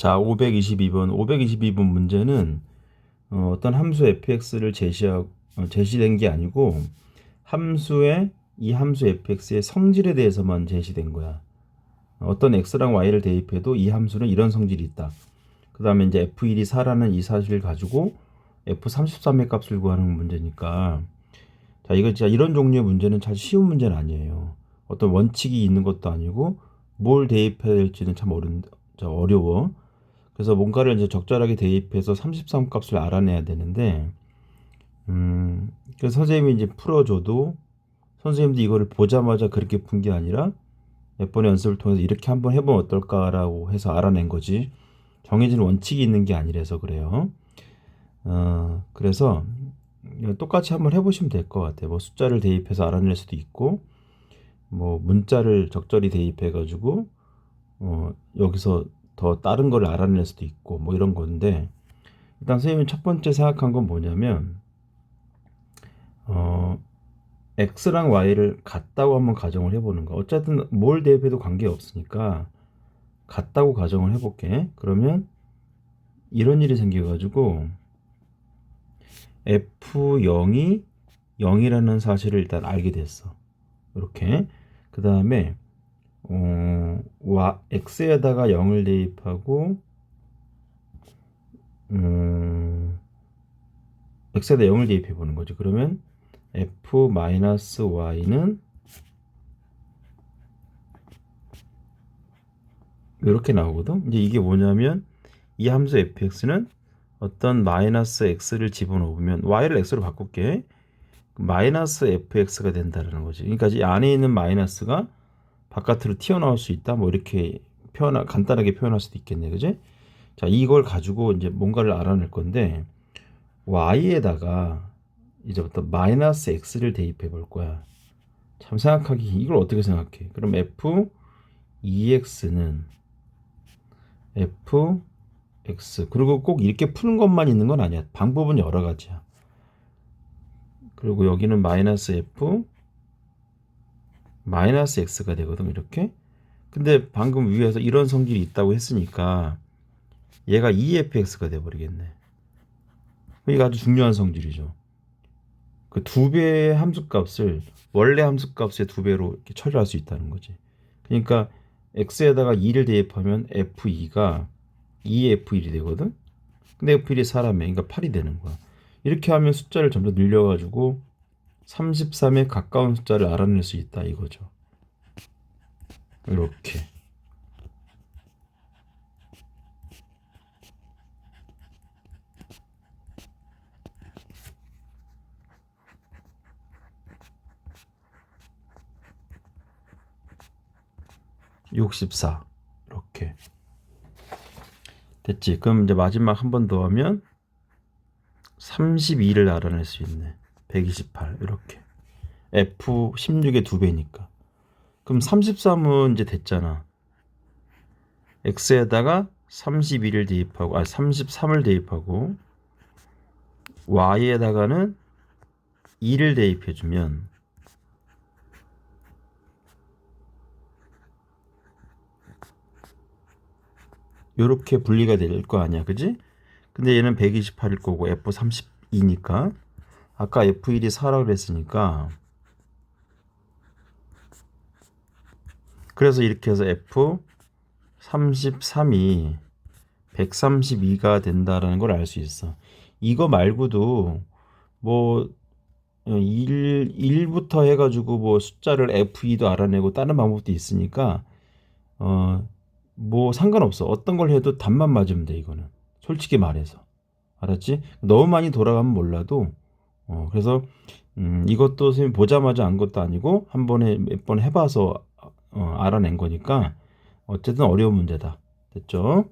자, 522번. 522번 문제는 어, 어떤 함수 fx를 제시하 어, 제시된 게 아니고 함수의 이 함수 fx의 성질에 대해서만 제시된 거야. 어떤 x랑 y를 대입해도 이 함수는 이런 성질이 있다. 그 다음에 이제 f1이 4라는 이 사실을 가지고 f33의 값을 구하는 문제니까 자 이거 진짜 이런 종류의 문제는 잘 쉬운 문제는 아니에요. 어떤 원칙이 있는 것도 아니고 뭘 대입해야 될지는 참 어려운, 어려워. 그래서 뭔가를 이제 적절하게 대입해서 33 값을 알아내야 되는데, 음, 그래서 선생님이 이제 풀어줘도 선생님도 이거를 보자마자 그렇게 푼 게 아니라 몇 번의 연습을 통해서 이렇게 한번 해보면 어떨까라고 해서 알아낸 거지. 정해진 원칙이 있는 게 아니라서 그래요. 어, 그래서 똑같이 한번 해보시면 될 것 같아요. 뭐 숫자를 대입해서 알아낼 수도 있고, 뭐 문자를 적절히 대입해가지고, 어, 여기서 더 다른 걸 알아낼 수도 있고, 뭐 이런 건데, 일단 선생님이 첫 번째 생각한 건 뭐냐면, 어, x랑 y를 같다고 한번 가정을 해보는 거. 어쨌든 뭘 대입해도 관계 없으니까 같다고 가정을 해볼게. 그러면 이런 일이 생겨가지고 f0이 0이라는 사실을 일단 알게 됐어. 이렇게. 그 다음에 어, 와, x에다가 0을 대입하고 음, x에다 0을 대입해 보는 거죠. 그러면 f-y는 이렇게 나오거든. 이제 이게 뭐냐면 이 함수 fx는 어떤 마이너스 x를 집어넣으면 y를 x로 바꿀게. 마이너스 fx가 된다는 거지. 그러니까 이 안에 있는 마이너스가 바깥으로 튀어나올 수 있다. 뭐 이렇게 표현 간단하게 표현할 수도 있겠네. 그지? 자, 이걸 가지고 이제 뭔가를 알아낼 건데 y에다가 이제부터 마이너스 x를 대입해 볼 거야. 참 생각하기 이걸 어떻게 생각해? 그럼 f 2x는 f x 그리고 꼭 이렇게 푸는 것만 있는 건 아니야. 방법은 여러 가지야. 그리고 여기는 마이너스 f 마이너스 x가 되거든 이렇게. 근데 방금 위에서 이런 성질이 있다고 했으니까 얘가 2fx가 돼버리겠네. 이게 아주 중요한 성질이죠. 그 두 배의 함수값을 원래 함수값의 두 배로 이렇게 처리할 수 있다는 거지. 그러니까 x에다가 2를 대입하면 f2가 2f1이 되거든. 근데 f1이 사람에 그러니까 8이 되는 거야. 이렇게 하면 숫자를 점점 늘려가지고 33에 가까운 숫자를 알아낼 수 있다 이거죠. 이렇게. 64 이렇게 됐지 그럼 이제 마지막 한 번 더 하면 32를 알아낼 수 있네 128 이렇게 F 16의 두 배니까 그럼 33은 이제 됐잖아 X에다가 32를 대입하고 아 33을 대입하고 Y에다가는 2를 대입해주면 요렇게 분리가 될 거 아니야. 그지? 근데 얘는 128일 거고 F32니까 아까 F1이 4라고 그랬으니까 그래서 이렇게 해서 F33이 132가 된다라는 걸 알 수 있어. 이거 말고도 뭐 1, 1부터 해가지고 뭐 숫자를 F2도 알아내고 다른 방법도 있으니까 어 뭐 상관없어. 어떤 걸 해도 답만 맞으면 돼, 이거는. 솔직히 말해서. 알았지? 너무 많이 돌아가면 몰라도, 어, 그래서, 음, 이것도 선생님 보자마자 안 것도 아니고, 한 번에 몇 번 해봐서, 어, 알아낸 거니까, 어쨌든 어려운 문제다. 됐죠?